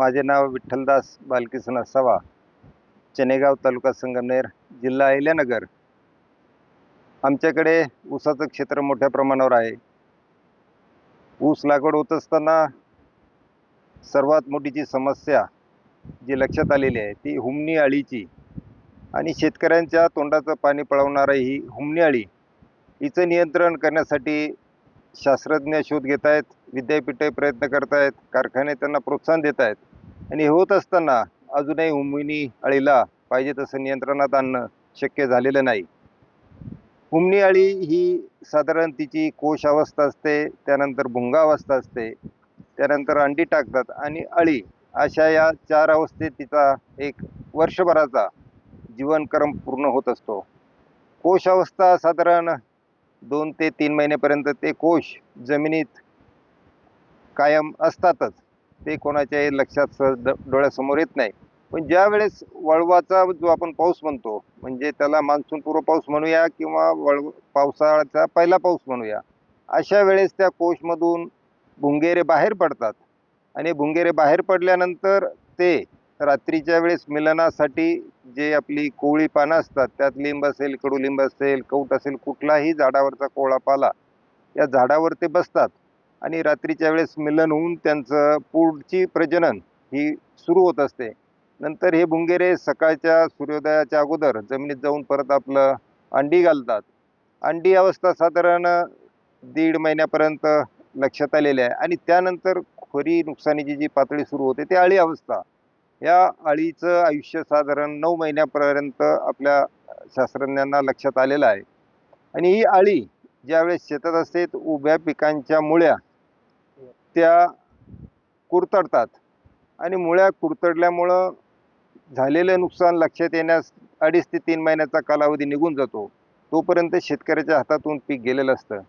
माझे नाव विठ्ठलदास बालकिसन असावा. चनेगाव तालुका संगमनेर जिल्हा अहिल्यानगर. आमच्याकडे ऊसाचं क्षेत्र मोठ्या प्रमाणावर आहे. ऊस लागवड होत असताना सर्वात मोठी जी समस्या जी लक्षात आलेली आहे ती हुमणी अळीची. आणि शेतकऱ्यांच्या तोंडाचं पाणी पळवणारं ही हुमणी अळी. हिचं नियंत्रण करण्यासाठी शास्त्रज्ञ शोध घेत आहेत विद्यापीठे प्रयत्न करत आहेत कारखाने त्यांना प्रोत्साहन देत आहेत आणि होत असताना अजूनही हुमणी अळीला पाहिजे तसं नियंत्रणात आणणं शक्य झालेलं नाही. हुमणी अळी ही साधारण तिची कोश अवस्था असते त्यानंतर भुंगा अवस्था असते त्यानंतर अंडी टाकतात आणि अळी अशा या चार अवस्थेत तिचा एक वर्षभराचा जीवनक्रम पूर्ण होत असतो. कोश अवस्था साधारण दोन ते तीन महिन्यापर्यंत ते कोश जमिनीत कायम असतातच. ते कोणाच्याही लक्षात सहज ड डोळ्यासमोर येत नाही. पण ज्या वेळेस वळवाचा जो आपण पाऊस म्हणतो म्हणजे त्याला मान्सूनपूर्व पाऊस म्हणूया किंवा वळव पावसाळ्याचा पहिला पाऊस म्हणूया अशा वेळेस त्या कोशमधून भुंगेरे बाहेर पडतात. आणि भुंगेरे बाहेर पडल्यानंतर ते रात्रीच्या वेळेस मिलनासाठी जे आपली कोवळी पानं असतात त्यात लिंब असेल कडुलिंब असेल कवट असेल कुठलाही झाडावरचा कोवळा पाला या झाडावर ते बसतात. आणि रात्रीच्या वेळेस मिलन होऊन त्यांचं पुढची प्रजनन ही सुरू होत असते. नंतर हे भुंगेरे सकाळच्या सूर्योदयाच्या अगोदर जमिनीत जाऊन परत आपलं अंडी घालतात. अंडी अवस्था साधारण दीड महिन्यापर्यंत लक्षात आलेली आहे. आणि त्यानंतर खोरी नुकसानीची जी पातळी सुरू होते ती अळी अवस्था. या अळीचं आयुष्य साधारण नऊ महिन्यापर्यंत आपल्या शास्त्रज्ञांना लक्षात आलेलं आहे. आणि ही अळी ज्यावेळेस शेतात असते उभ्या पिकांच्या मुळ्या त्या कुरतडतात. आणि मुळ्या कुरतडल्यामुळं झालेलं नुकसान लक्षात येण्यास अडीच ते तीन महिन्याचा कालावधी निघून जातो. तोपर्यंत शेतकऱ्याच्या हातातून पीक गेलेलं असतं.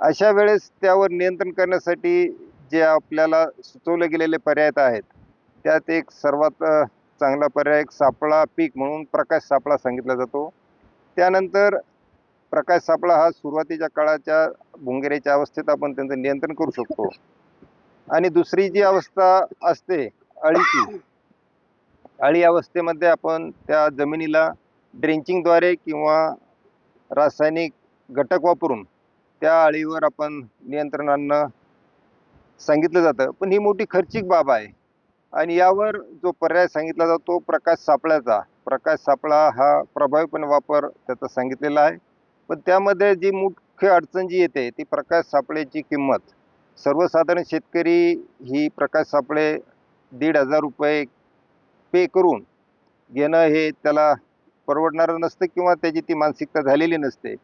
अशा वेळेस त्यावर नियंत्रण करण्यासाठी जे आपल्याला सुचवले गेलेले पर्याय आहेत. त्यात एक सर्वात चांगला पर्याय एक सापळा पीक म्हणून प्रकाश सापळा सांगितला जातो. त्यानंतर प्रकाश सापळा हा सुरुवातीच्या काळाच्या भुंगेऱ्याच्या अवस्थेत आपण त्यांचं नियंत्रण करू शकतो. आणि दुसरी जी अवस्था असते अळीची अळी अवस्थेमध्ये आपण त्या जमिनीला ड्रेंचिंगद्वारे किंवा रासायनिक घटक वापरून त्या अळीवर आपण नियंत्रण आणणं सांगितलं जातं. पण ही मोठी खर्चिक बाब आहे. आणि यावर जो पर्याय सांगितला जातो प्रकाश सापळ्याचा. प्रकाश सापळा हा प्रभावीपणे वापर त्याचा सांगितलेला आहे. पण त्यामध्ये जी मुख्य अडचण जी येते ती प्रकाश सापळ्याची किंमत. सर्वसाधारण शेतकरी ही प्रकाश सापळे दीड हजार रुपये पे करून घेणं हे त्याला परवडणारं नसतं किंवा त्याची ती मानसिकता झालेली नसते.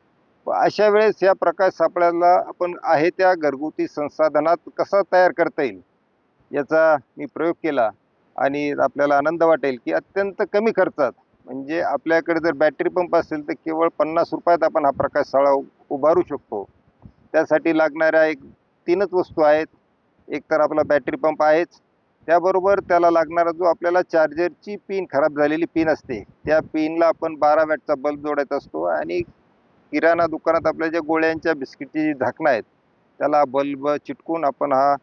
व अशा वेळेस या प्रकाश सापळ्याला आपण आहे त्या घरगुती संसाधनात कसा तयार करता येईल? याचा मी प्रयोग केला आणि आपल्याला आनंद वाटेल की अत्यंत कमी खर्चात म्हणजे आपल्याकडे जर बॅटरी पंप असेल तर केवळ पन्नास रुपयात आपण हा प्रकाश साळा उभारू शकतो. त्यासाठी लागणाऱ्या एक तीनच वस्तू आहेत. एक तर आपला बॅटरी पंप आहेच. त्याबरोबर त्याला लागणारा जो आपल्याला चार्जरची पिन खराब झालेली पिन असते त्या पिनला आपण बारा वॅटचा बल्ब जोडायचा असतो आणि किराणा दुकानात आपल्या ज्या गोळ्यांच्या बिस्किटची जी झाकणं आहेत त्याला बल्ब चिटकून आपण हा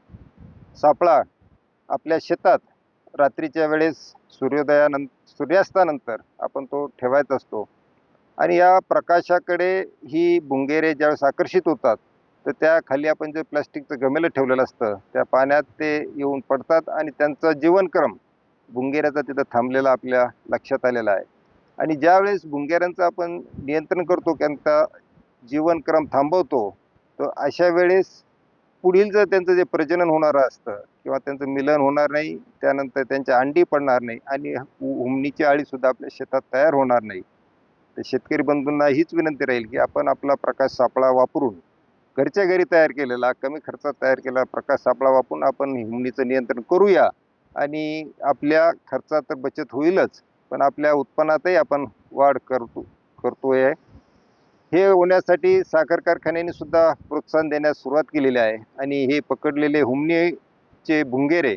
सापळा आपल्या शेतात रात्रीच्या वेळेस सूर्योदयानं सूर्यास्तानंतर आपण तो ठेवायचा असतो. आणि या प्रकाशाकडे ही भुंगेरे ज्यावेळेस आकर्षित होतात तर त्या खाली आपण जे प्लास्टिकचं गमेलं ठेवलेलं असतं त्या पाण्यात ते येऊन पडतात आणि त्यांचा जीवनक्रम भुंगेऱ्याचा तिथं थांबलेला आपल्या लक्षात आलेला आहे. आणि ज्यावेळेस भुंगेऱ्यांचं आपण नियंत्रण करतो त्यांचा जीवनक्रम थांबवतो तर अशा वेळेस पुढील जर त्यांचं जे प्रजनन होणारं असतं किंवा त्यांचं मिलन होणार नाही त्यानंतर त्यांच्या अंडी पडणार नाही आणि हुमणीची अळीसुद्धा आपल्या शेतात तयार होणार नाही तर शेतकरी बंधूंना हीच विनंती राहील की आपण आपला प्रकाश सापळा वापरून घरच्या घरी तयार केलेला कमी खर्चात तयार केलेला प्रकाश सापळा वापरून आपण हुमणीचं नियंत्रण करूया. आणि आपल्या खर्चात तर बचत होईलच पण आपल्या उत्पन्नातही आपण वाढ करतो करतोय. हे होण्यासाठी साखर कारखान्यांनी सुद्धा प्रोत्साहन देण्यास सुरुवात केलेली आहे. आणि हे पकडलेले हुमणीचे भुंगेरे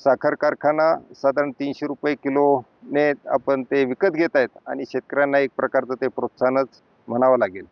साखर कारखाना साधारण तीनशे रुपये किलोने आपण ते विकत घेत आहेत. आणि शेतकऱ्यांना एक प्रकारचं ते प्रोत्साहनच म्हणावं लागेल.